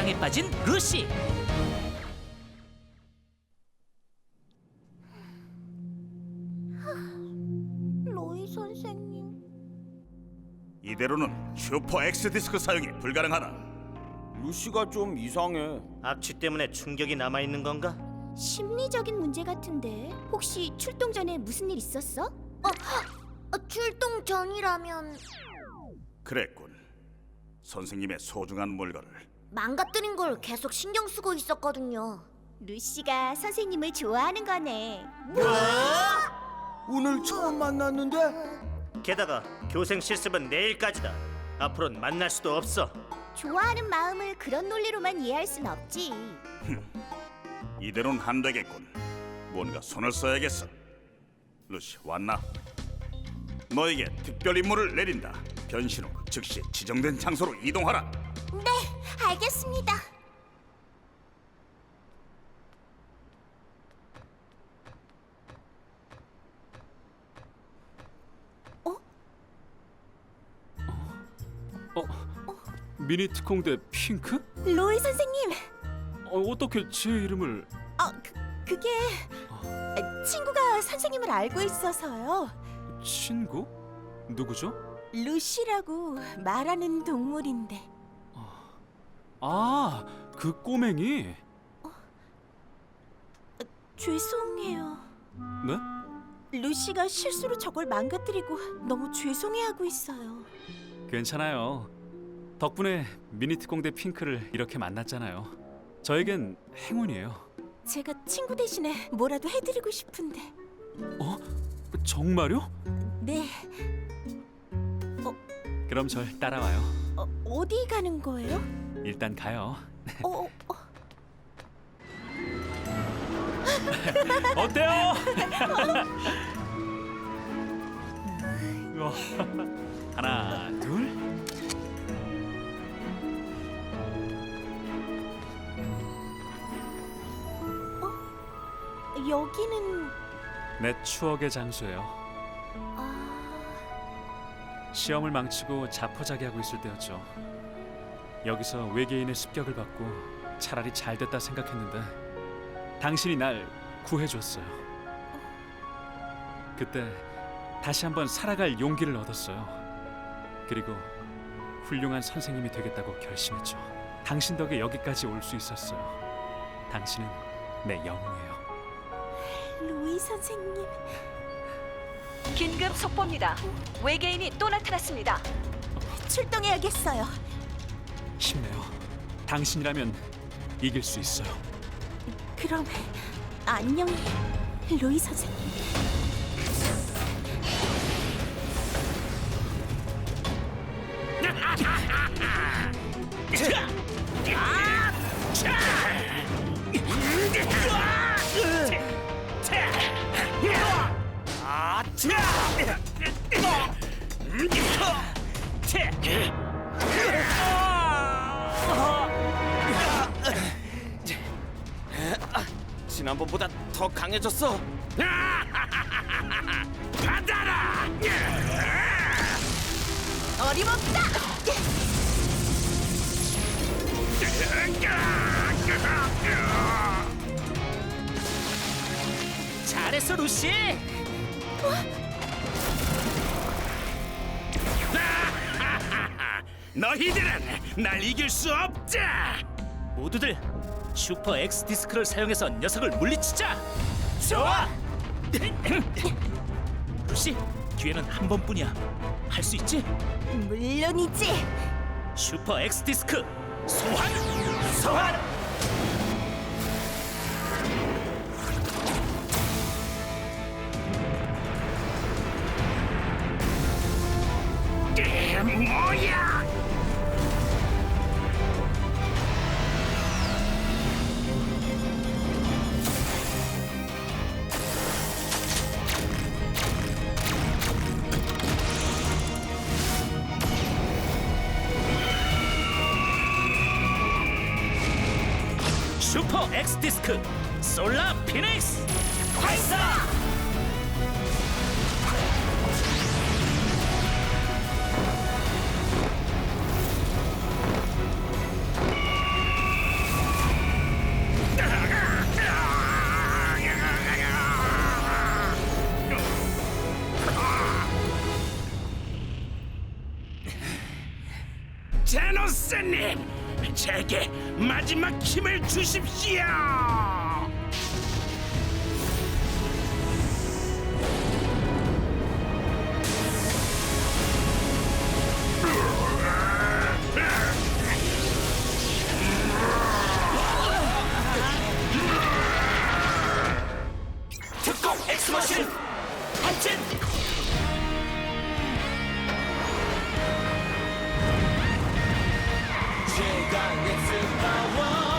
사랑에 빠진 루시. 로이 선생님. 이대로는 슈퍼 X 디스크 사용이 불가능하다. 루시가 좀 이상해. 악취 때문에 충격이 남아 있는 건가? 심리적인 문제 같은데 혹시 출동 전에 무슨 일 있었어? 어, 어 출동 전이라면 그랬군. 선생님의 소중한 물건을 망가뜨린 걸 계속 신경 쓰고 있었거든요. 루시가 선생님을 좋아하는 거네. 오늘 처음 만났는데 게다가 교생 실습은 내일까지다. 앞으로는 만날 수도 없어. 좋아하는 마음을 그런 논리로만 이해할 순 없지. 이대로는 안 되겠군. 뭔가 손을 써야겠어. 루시 왔나? 너에게 특별 임무를 내린다. 변신 후 즉시 지정된 장소로 이동하라. 네, 알겠습니다. 미니 특공대 핑크? 로이 선생님, 어, 어떻게 제 이름을 어, 그, 그게 아, 친구가 선생님을 알고 있어서요. 친구? 누구죠? 루시라고 말하는 동물인데. 아, 그 꼬맹이. 죄송해요. 네? 루시가 실수로 저걸 망가뜨리고 너무 죄송해하고 있어요. 괜찮아요. 덕분에 미니 특공대 핑크를 이렇게 만났잖아요. 저에겐 행운이에요. 제가 친구 대신에 뭐라도 해드리고 싶은데. 어? 정말요? 네, 그럼 절 따라와요. 어, 어디 가는 거예요? 일단 가요. 어, 어, 어때요? 우와. 하나, 둘. 여기는 내 추억의 장소예요. 아, 시험을 망치고 자포자기하고 있을 때였죠. 여기서 외계인의 습격을 받고 차라리 잘 됐다 생각했는데 당신이 날 구해줬어요. 그때 다시 한번 살아갈 용기를 얻었어요. 그리고 훌륭한 선생님이 되겠다고 결심했죠. 당신 덕에 여기까지 올 수 있었어요. 당신은 내 영웅이에요. 로이 선생님. 긴급 속보입니다. 외계인이 또 나타났습니다. 출동해야겠어요. 힘내요. 당신이라면 이길 수 있어요. 그럼 안녕히 로이 선생님. 지난번보다 더 강해졌어. 어림없다. 잘했어 루시. 너희들은 날 이길 수 없다. 모두들 슈퍼 X 디스크를 사용해서 녀석을 물리치자. 좋아. 루시 기회는 한 번뿐이야. 할 수 있지? 물론이지. 슈퍼 X 디스크 소환 소환. 뭐야? 엑스디스크 솔라 피닉스 발사! 제노스님! 제게 마지막 힘을 주십시오. 当一次霸王。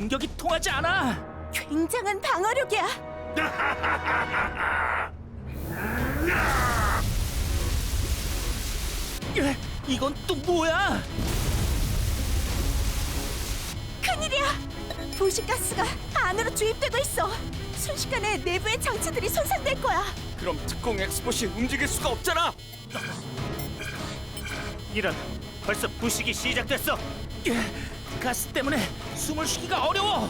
공격이 통하지 않아. 굉장한 방어력이야. 야, 이건 또 뭐야? 큰일이야. 도시가스가 안으로 주입되고 있어. 순식간에 내부의 장치들이 손상될 거야. 그럼 특공 엑스봇이 움직일 수가 없잖아. 이런 벌써 부식이 시작됐어. 야, 가스 때문에 숨을 쉬기가 어려워.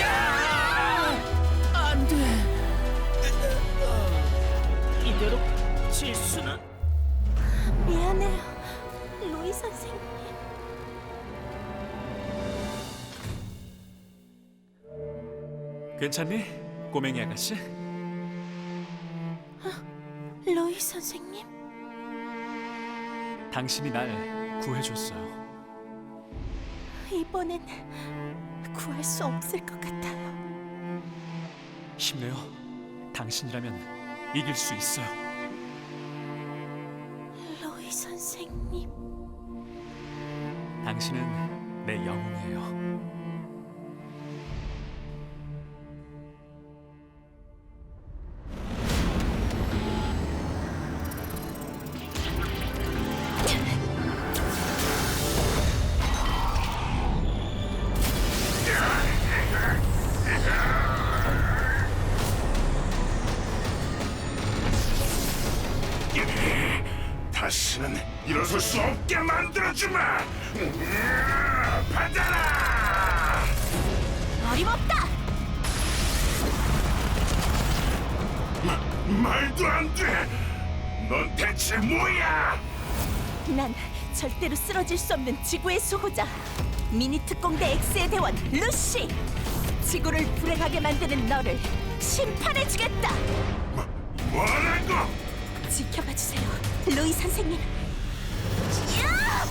야! 안 돼. 이대로 질 수는 미안해요, 로이 선생님. 괜찮니? 꼬맹이 아가씨? 로이 선생님. 당신이 날 구해줬어요. 이번엔 구할 수 없을 것 같아요. 힘내요. 당신이라면 이길 수 있어요. 로이 선생님. 당신은 내 영웅이에요. 다시는 일어설 수 없게 만들어주마. 받아라. 어림없다. 말도 안 돼. 넌 대체 뭐야? 난 절대로 쓰러질 수 없는 지구의 수호자. 미니 특공대 X의 대원 루시. 지구를 불행하게 만드는 너를 심판해주겠다. 뭐라고? 지켜봐 주세요, 로이 선생님. 야!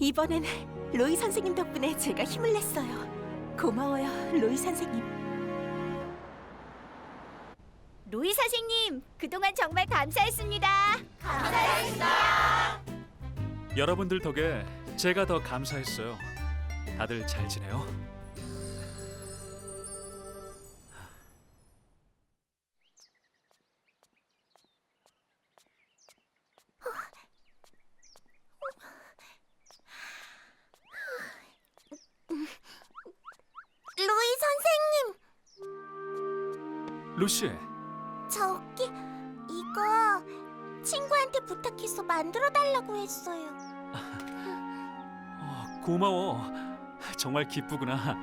이번엔 로이 선생님 덕분에 제가 힘을 냈어요. 고마워요, 로이 선생님. 로이 선생님, 그동안 정말 감사했습니다. 감사했습니다. 여러분들 덕에 제가 더 감사했어요. 다들 잘 지내요? 루시, 저기 이거 로이한테 부탁해서 만들어 달라고 했어요. 어, 고마워. 정말 기쁘구나.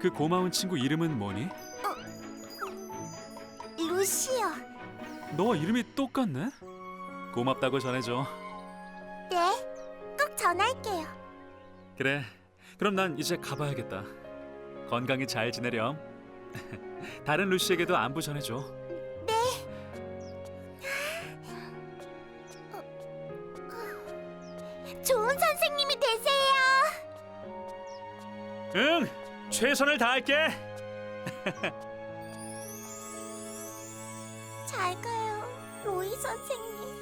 그 고마운 친구 이름은 뭐니? 루시요. 너 이름이 똑같네. 고맙다고 전해줘. 네, 꼭 전할게요. 그래. 그럼 난 이제 가봐야겠다. 건강히 잘 지내렴. 다른 루시에게도 안부 전해줘. 좋은 선생님이 되세요. 응, 최선을 다할게. 잘 가요, 로이 선생님.